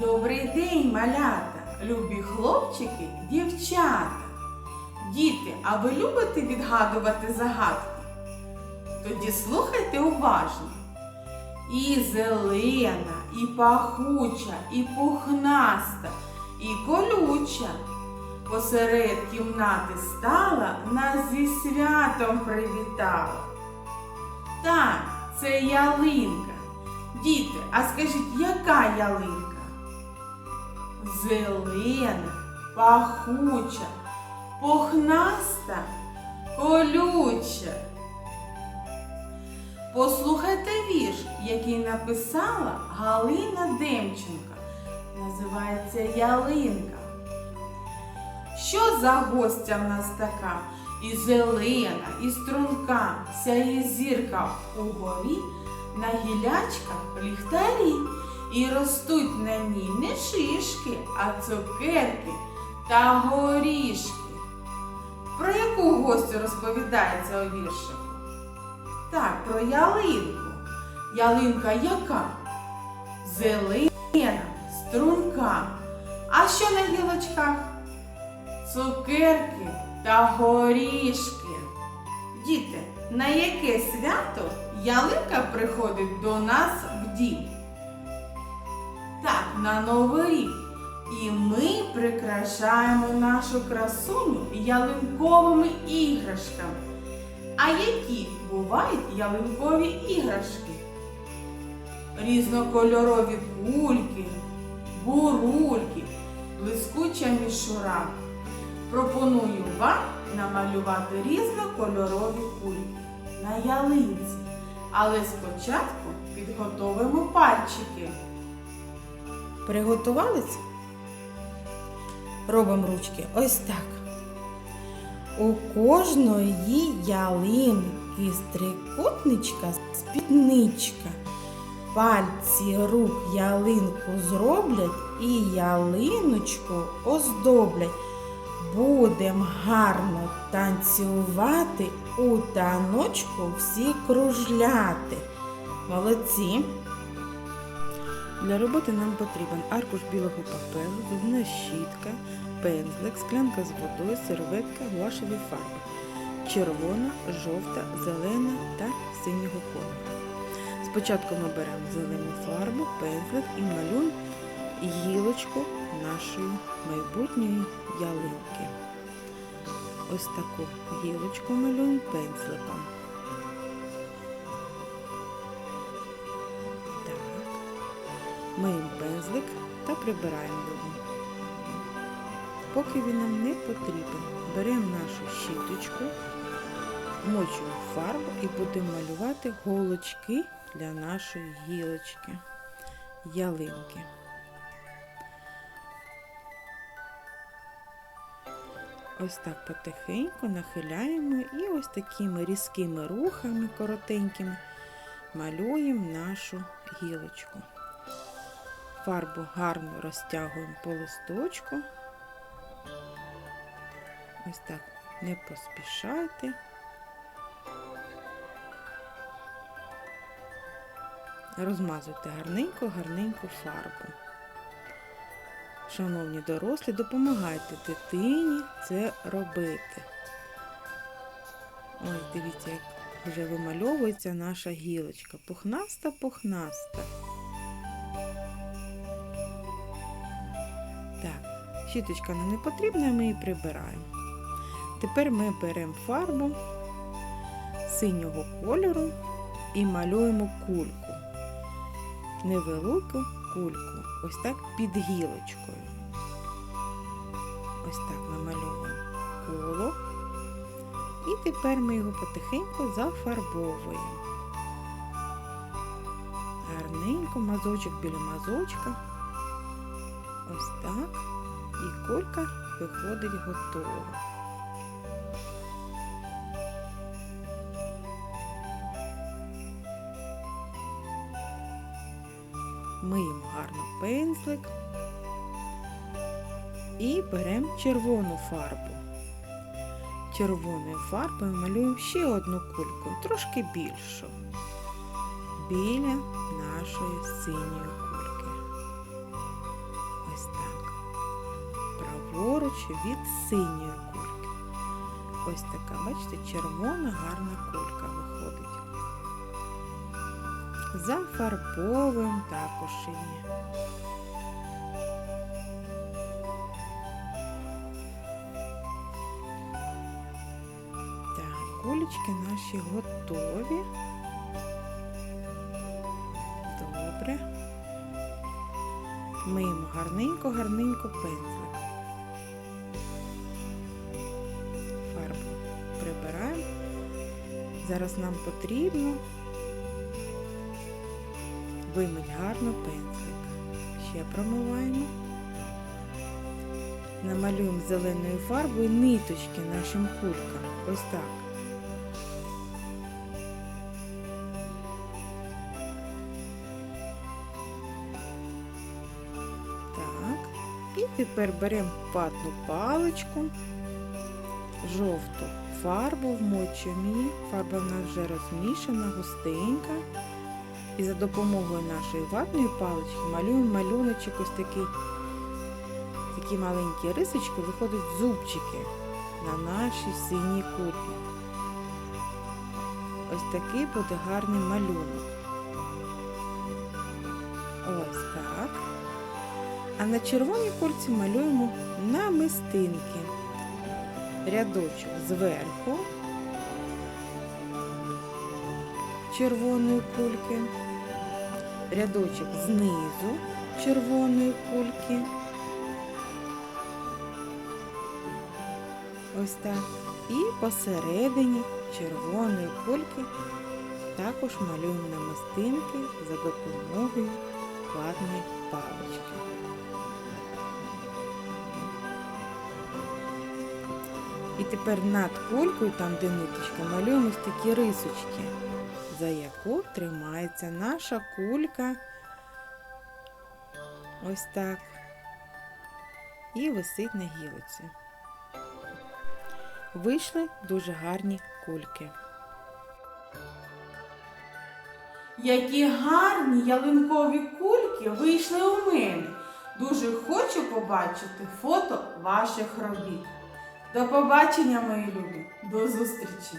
Добрий день, малята, любі хлопчики, дівчата. Діти, а ви любите відгадувати загадки? Тоді слухайте уважно. І зелена, і пахуча, і пухнаста, і колюча. Посеред кімнати стала, нас зі святом привітала. Так, це ялинка. Діти, а скажіть, яка ялинка? Зелена, пахуча, пухнаста, колюча. Послухайте вірш, який написала Галина Демченка. Називається Ялинка. Що за гостя в нас така? І зелена, і струнка, сяє зірка угорі, на гілячках ліхтарі, і ростуть на ній не шишки, а цукерки та горішки. Про яку гостю розповідається у віршику? Так, про ялинку. Ялинка яка? Зелена, струнка. А що на гілочках? Цукерки та горішки. Діти, на яке свято ялинка приходить до нас в дім? Так, на Новий рік. І ми прикрашаємо нашу красуню ялинковими іграшками. А які бувають ялинкові іграшки? Різнокольорові кульки, бурульки, блискуча мішура. Пропоную вам намалювати різнокольорові кульки на ялинці. Але спочатку підготовимо пальчики. Приготувалися? Робимо ручки ось так. У кожної ялинки з трикутничка спідничка. Пальці рук ялинку зроблять і ялиночку оздоблять. Будем гарно танцювати, у таночку всі кружляти. Молодці. Для роботи нам потрібен аркуш білого паперу, зубна щітка, пензлик, склянка з водою, серветка, гуашеві фарби. Червона, жовта, зелена та синього кольору. Спочатку ми беремо зелену фарбу, пензлик і малюємо гілочку нашої майбутньої ялинки. Ось таку гілочку малюємо пензликом. Миємо пензлик та прибираємо його. Поки він нам не потрібен, беремо нашу щіточку, мочуємо фарбу і будемо малювати голочки для нашої гілочки, ялинки. Ось так потихеньку нахиляємо і ось такими різкими рухами коротенькими малюємо нашу гілочку. Фарбу гарно розтягуємо по листочку. Ось так, не поспішайте. Розмазуйте гарненько-гарненьку фарбу. Шановні дорослі, допомагайте дитині це робити. Ось дивіться, як вже вимальовується наша гілочка. Пухнаста-пухнаста. Щіточка нам не потрібна, ми її прибираємо. Тепер ми беремо фарбу синього кольору і малюємо кульку. Невелику кульку. Ось так під гілочкою. Ось так намальовуємо коло. І тепер ми його потихеньку зафарбовуємо. Гарненько, мазочок біля мазочка. Ось так. І кулька виходить готова. Миємо гарно пензлик і беремо червону фарбу. Червоною фарбою малюємо ще одну кульку, трошки більшу, біля нашої синьої кульки. Праворуч від синьої кульки. Ось така, бачите, червона гарна кулька виходить. За фарбовим також є. Так, кулечки наші готові. Добре. Миємо гарненько-гарненько пензлик. Зараз нам потрібно вимить гарно пензлик. Ще промиваємо. Намалюємо зеленою фарбою ниточки нашим кулькам. Ось так. І тепер беремо ватну паличку, жовту фарбу вмочуємо її. Фарба в нас вже розмішана, густенька. І за допомогою нашої ватної палички малюємо малюночок ось такий. Такі маленькі рисочки виходять зубчики на нашій синій кульці. Ось такий буде гарний малюнок. Ось так. А на червоній кульці малюємо намистинки. Рядочок зверху червоної кульки, рядочок знизу червоної кульки. Ось так. І посередині червоної кульки також малюємо намистинки за допомогою ватної палички. І тепер над кулькою, там де ниточка, малюємо такі рисочки, за яку тримається наша кулька. Ось так. І висить на гілоці. Вийшли дуже гарні кульки. Які гарні ялинкові кульки вийшли у мене. Дуже хочу побачити фото ваших робіт. До побачення, мої любі. До зустрічі!